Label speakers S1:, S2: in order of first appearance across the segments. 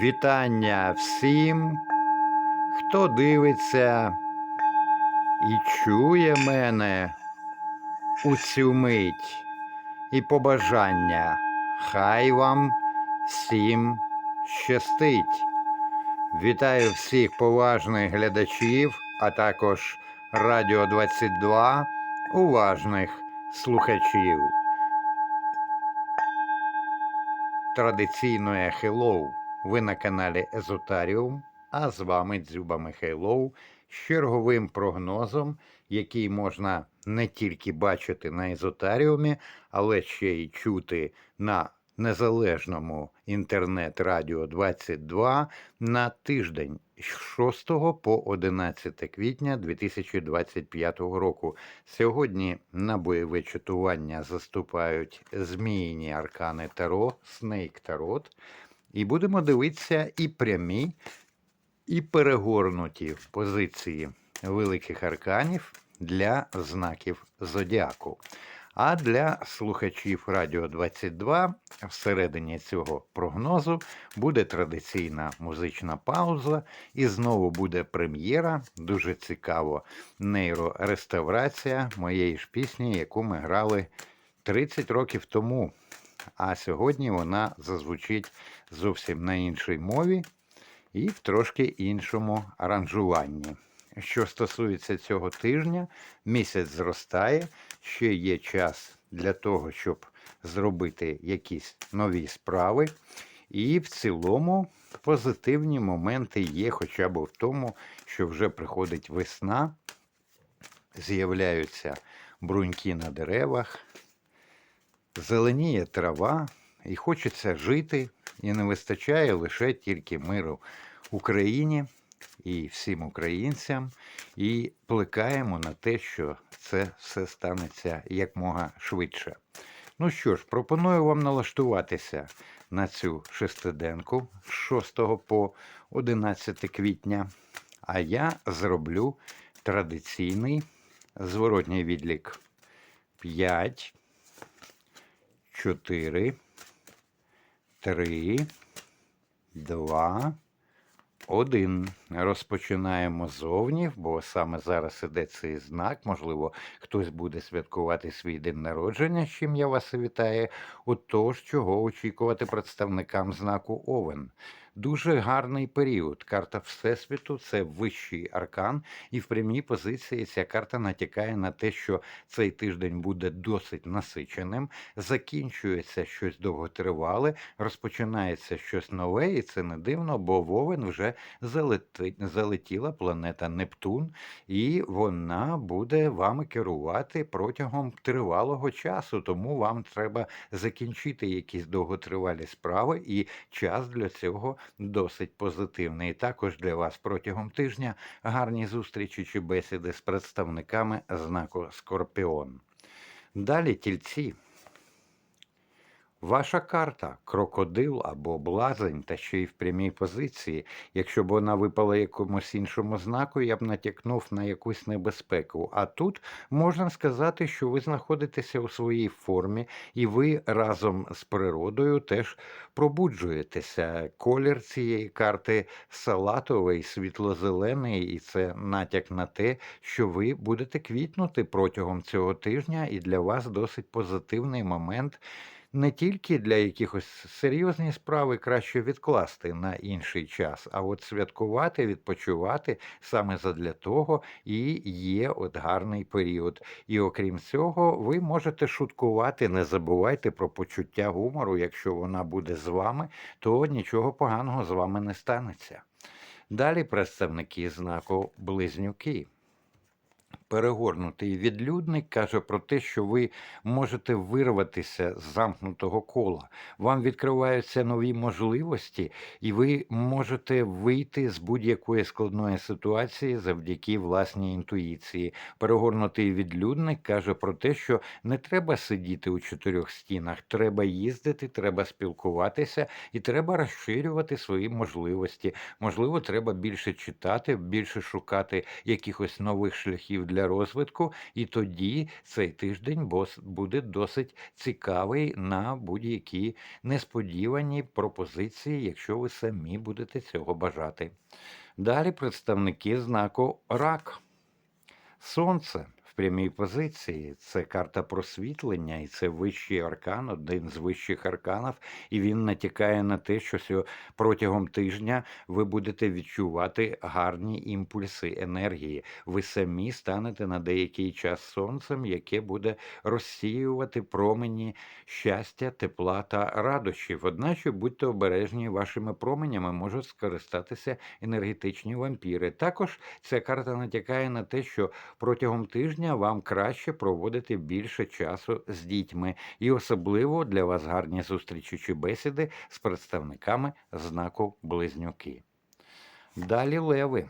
S1: Вітання всім, хто дивиться і чує мене у цю мить і побажання. Хай вам всім щастить. Вітаю всіх поважних глядачів, а також Радіо 22 уважних слухачів. Традиційне хеллоу. Ви на каналі Езотаріум, а з вами Дзюба Михайлов з черговим прогнозом, який можна не тільки бачити на Езотаріумі, але ще й чути на незалежному інтернет-радіо 22 на тиждень з 6 по 11 квітня 2025 року. Сьогодні на бойове чатування заступають зміїні аркани Таро, Снейк Тарот. І будемо дивитися і прямі, і перегорнуті позиції великих арканів для знаків зодіаку. А для слухачів Радіо 22 всередині цього прогнозу буде традиційна музична пауза, і знову буде прем'єра. Дуже цікаво нейрореставрація моєї ж пісні, яку ми грали 30 років тому. А сьогодні вона зазвучить зовсім на іншій мові і в трошки іншому аранжуванні. Що стосується цього тижня, місяць зростає, ще є час для того, щоб зробити якісь нові справи. І в цілому позитивні моменти є хоча б в тому, що вже приходить весна, з'являються бруньки на деревах, зеленіє трава, і хочеться жити, і не вистачає лише тільки миру Україні і всім українцям, і плекаємо на те, що це все станеться якмога швидше. Ну що ж, пропоную вам налаштуватися на цю шестиденку з 6 по 11 квітня, а я зроблю традиційний зворотній відлік 5, 4, 3, 2, 1. Розпочинаємо зовні, бо саме зараз іде цей знак. Можливо, хтось буде святкувати свій день народження, з чим я вас вітаю. Отож, чого очікувати представникам знаку Овен. Дуже гарний період. Карта Всесвіту це вищий аркан, і в прямій позиції ця карта натякає на те, що цей тиждень буде досить насиченим. Закінчується щось довготривале, розпочинається щось нове, і це не дивно, бо в Овен вже залетить, залетіла планета Нептун, і вона буде вами керувати протягом тривалого часу. Тому вам треба закінчити якісь довготривалі справи, і час для цього досить позитивний. Також для вас протягом тижня гарні зустрічі чи бесіди з представниками знаку Скорпіон. Далі тільці. Ваша карта крокодил або блазень, та ще й в прямій позиції. Якщо б вона випала якомусь іншому знаку, я б натякнув на якусь небезпеку. А тут можна сказати, що ви знаходитеся у своїй формі, і ви разом з природою теж пробуджуєтеся. Колір цієї карти салатовий, світло-зелений, і це натяк на те, що ви будете квітнути протягом цього тижня, і для вас досить позитивний момент не тільки для якихось серйозні справи краще відкласти на інший час, а от святкувати, відпочивати саме задля того і є от гарний період. І окрім цього, ви можете шуткувати, не забувайте про почуття гумору. Якщо вона буде з вами, то нічого поганого з вами не станеться. Далі представники знаку близнюки. Перегорнутий відлюдник каже про те, що ви можете вирватися з замкнутого кола. Вам відкриваються нові можливості, і ви можете вийти з будь-якої складної ситуації завдяки власній інтуїції. Перегорнутий відлюдник каже про те, що не треба сидіти у чотирьох стінах, треба їздити, треба спілкуватися і треба розширювати свої можливості. Можливо, треба більше читати, більше шукати якихось нових шляхів для для розвитку, і тоді цей тиждень буде досить цікавий на будь-які несподівані пропозиції, якщо ви самі будете цього бажати. Далі представники знаку Рак. Сонце прямій позиції це карта просвітлення, і це вищий аркан, один з вищих арканів, і він натякає на те, що протягом тижня ви будете відчувати гарні імпульси енергії. Ви самі станете на деякий час сонцем, яке буде розсіювати промені щастя, тепла та радощів. Одначе будьте обережні, вашими променями можуть скористатися енергетичні вампіри. Також ця карта натякає на те, що протягом тижня вам краще проводити більше часу з дітьми, і особливо для вас гарні зустрічі чи бесіди з представниками знаку Близнюки. Далі леви.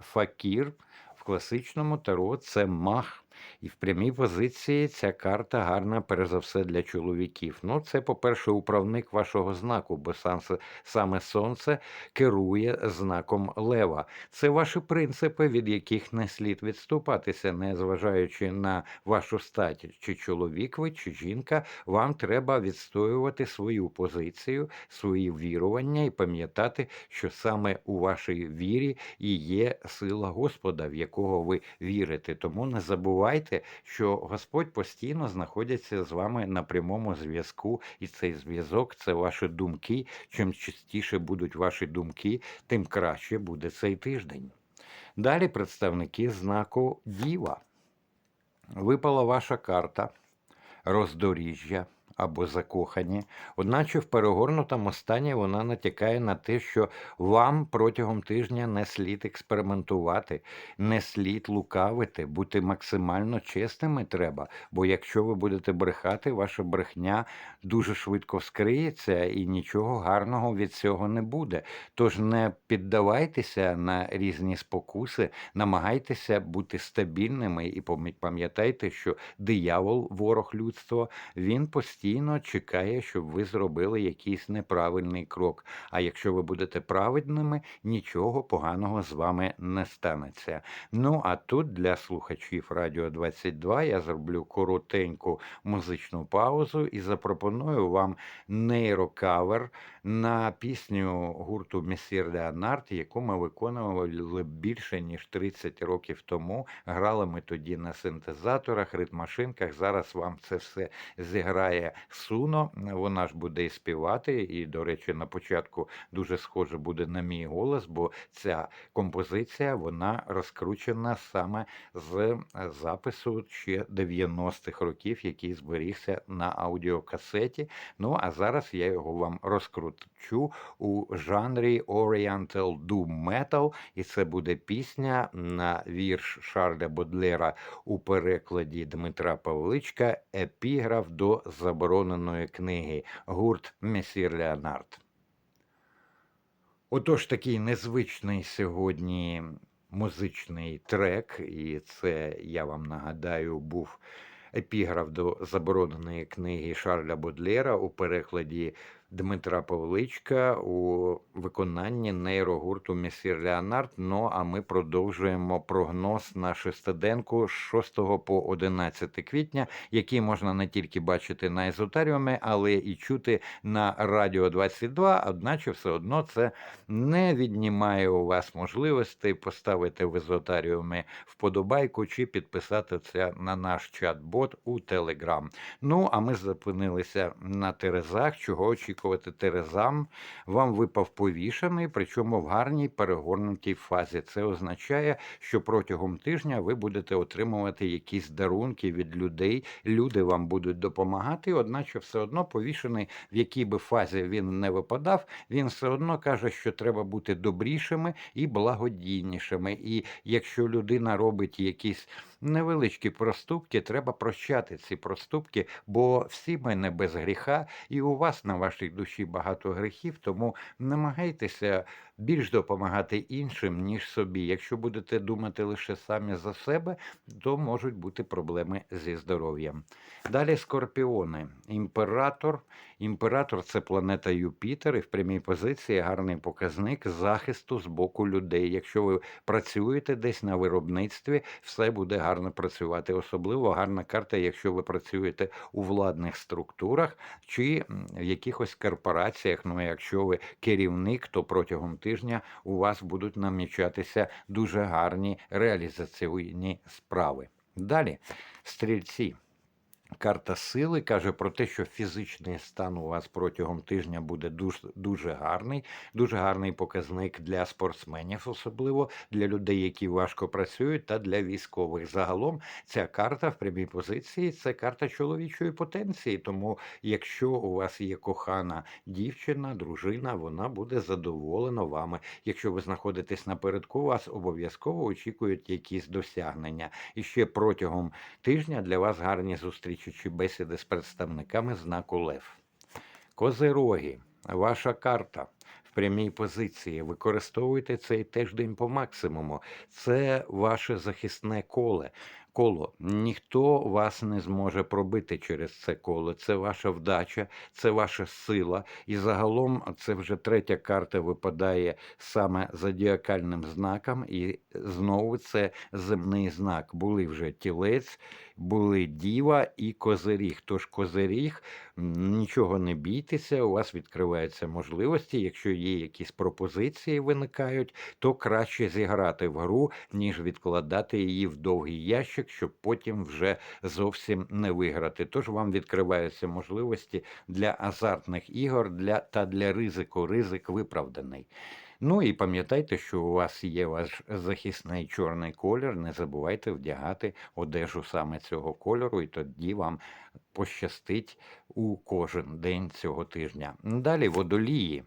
S1: Факір в класичному таро це мах. І в прямій позиції ця карта гарна, перш за все, для чоловіків. Ну, це, по-перше, управник вашого знаку, бо саме сонце керує знаком лева. Це ваші принципи, від яких не слід відступатися, незважаючи на вашу стать, чи чоловік ви, чи жінка, вам треба відстоювати свою позицію, свої вірування і пам'ятати, що саме у вашій вірі і є сила Господа, в якого ви вірите. Тому не забувайте, що Господь постійно знаходиться з вами на прямому зв'язку, і цей зв'язок це ваші думки. Чим частіше будуть ваші думки, тим краще буде цей тиждень. Далі представники знаку Діва. Випала ваша карта роздоріжжя або закохані. Одначе в перегорнутому стані вона натякає на те, що вам протягом тижня не слід експериментувати, не слід лукавити, бути максимально чесними треба. Бо якщо ви будете брехати, ваша брехня дуже швидко вскриється і нічого гарного від цього не буде. Тож не піддавайтеся на різні спокуси, намагайтеся бути стабільними і пам'ятайте, що диявол, ворог людства, він постійно чекає, щоб ви зробили якийсь неправильний крок. А якщо ви будете праведними, нічого поганого з вами не станеться. Ну а тут для слухачів Радіо 22 я зроблю коротеньку музичну паузу і запропоную вам нейрокавер на пісню гурту Месір Леонард, яку ми виконували більше ніж 30 років тому. Грали ми тоді на синтезаторах, ритмашинках. Зараз вам це все зіграє Суно. Вона ж буде і співати. І, до речі, на початку дуже схоже буде на мій голос, бо ця композиція вона розкручена саме з запису ще 90-х років, який зберігся на аудіокасеті. Ну а зараз я його вам розкручу у жанрі Oriental Doom Metal, і це буде пісня на вірш Шарля Бодлера у перекладі Дмитра Павличка Епіграф до забороненої книги гурт Месір Леонард. Отож, такий незвичний сьогодні музичний трек, і це я вам нагадаю, був епіграф до забороненої книги Шарля Бодлера у перекладі Дмитра Павличка у виконанні нейрогурту Месір Леонард. Ну а ми продовжуємо прогноз на шестиденку з 6 по 11 квітня, який можна не тільки бачити на езотаріумі, але і чути на Радіо 22, одначе все одно це не віднімає у вас можливості поставити в езотаріумі вподобайку чи підписати це на наш чат-бот у Телеграм. Ну, а ми зупинилися на Терезах. Чого очікувати Терезам? Вам випав повішений, причому в гарній перегорнутій фазі. Це означає, що протягом тижня ви будете отримувати якісь дарунки від людей. Люди вам будуть допомагати, одначе все одно повішений, в якій би фазі він не випадав, він все одно каже, що треба бути добрішими і благодійнішими. І якщо людина робить якісь невеличкі проступки, треба прощати ці проступки, бо всі ми не без гріха, і у вас на вашій душі багато гріхів, тому намагайтеся більш допомагати іншим, ніж собі. Якщо будете думати лише самі за себе, то можуть бути проблеми зі здоров'ям. Далі скорпіони. Імператор. Імператор це планета Юпітер, і в прямій позиції гарний показник захисту з боку людей. Якщо ви працюєте десь на виробництві, все буде гарно працювати. Особливо гарна карта, якщо ви працюєте у владних структурах чи в якихось корпораціях. Ну, якщо ви керівник, то протягом тижня у вас будуть намічатися дуже гарні реалізаційні справи. Далі, стрільці. Карта сили каже про те, що фізичний стан у вас протягом тижня буде дуже, дуже гарний, дуже гарний показник для спортсменів, особливо для людей, які важко працюють, та для військових. Загалом ця карта в прямій позиції це карта чоловічої потенції. Тому, якщо у вас є кохана дівчина, дружина, вона буде задоволена вами. Якщо ви знаходитесь напередку, вас обов'язково очікують якісь досягнення. І ще протягом тижня для вас гарні зустрічі чи бесіди з представниками знаку Лев. Козироги, ваша карта в прямій позиції. Використовуйте цей тиждень по максимуму. Це ваше захисне коле. Коло ніхто вас не зможе пробити через це коло. Це ваша вдача, це ваша сила. І загалом це вже третя карта випадає саме зодіакальним знаком, і знову це земний знак. Були вже тілець, були діва і козиріг. Тож козиріг, нічого не бійтеся, у вас відкриваються можливості. Якщо є якісь пропозиції виникають, то краще зіграти в гру, ніж відкладати її в довгий ящик, щоб потім вже зовсім не виграти. Тож вам відкриваються можливості для азартних ігор для, та для ризику. Ризик виправданий. Ну і пам'ятайте, що у вас є ваш захисний чорний колір. Не забувайте вдягати одежу саме цього кольору, і тоді вам пощастить у кожен день цього тижня. Далі водолії.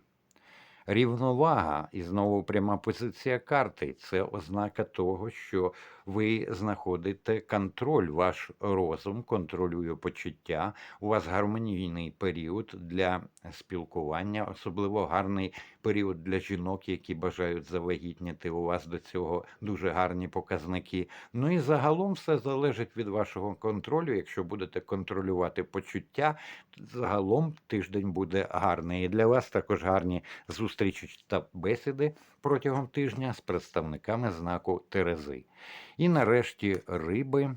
S1: Рівновага і знову пряма позиція карти. Це ознака того, що ви знаходите контроль, ваш розум контролює почуття. У вас гармонійний період для спілкування, особливо гарний період для жінок, які бажають завагітніти. У вас до цього дуже гарні показники. Ну і загалом все залежить від вашого контролю. Якщо будете контролювати почуття, загалом тиждень буде гарний. І для вас також гарні зустрічі та бесіди протягом тижня з представниками знаку Терези. І нарешті риби.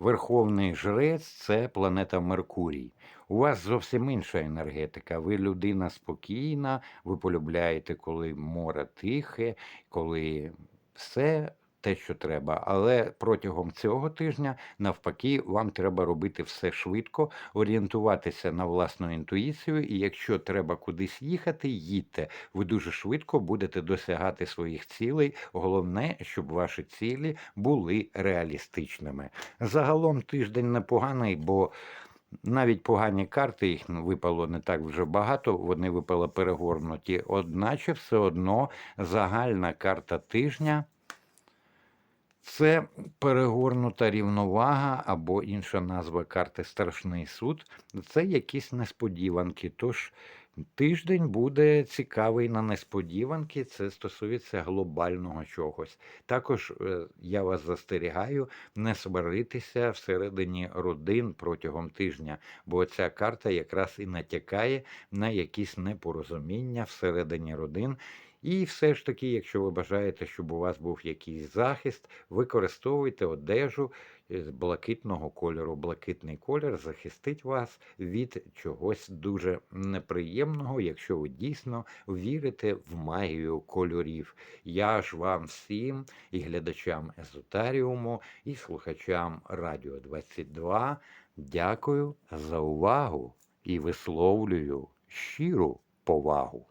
S1: Верховний жрець це планета Меркурій. У вас зовсім інша енергетика. Ви людина спокійна, ви полюбляєте, коли море тихе, коли все те, що треба. Але протягом цього тижня, навпаки, вам треба робити все швидко, орієнтуватися на власну інтуїцію. І якщо треба кудись їхати, їдьте. Ви дуже швидко будете досягати своїх цілей. Головне, щоб ваші цілі були реалістичними. Загалом тиждень непоганий, бо навіть погані карти, їх випало не так вже багато, вони випали перегорнуті. Одначе все одно загальна карта тижня. Це перегорнута рівновага або інша назва карти Страшний суд. Це якісь несподіванки. Тож тиждень буде цікавий на несподіванки. Це стосується глобального чогось. Також е, я вас застерігаю не сваритися всередині родин протягом тижня, бо ця карта якраз і натякає на якісь непорозуміння всередині родин. І все ж таки, якщо ви бажаєте, щоб у вас був якийсь захист, використовуйте одежу з блакитного кольору. Блакитний колір захистить вас від чогось дуже неприємного, якщо ви дійсно вірите в магію кольорів. Я ж вам всім і глядачам Езотаріуму, і слухачам Радіо 22 дякую за увагу і висловлюю щиру повагу.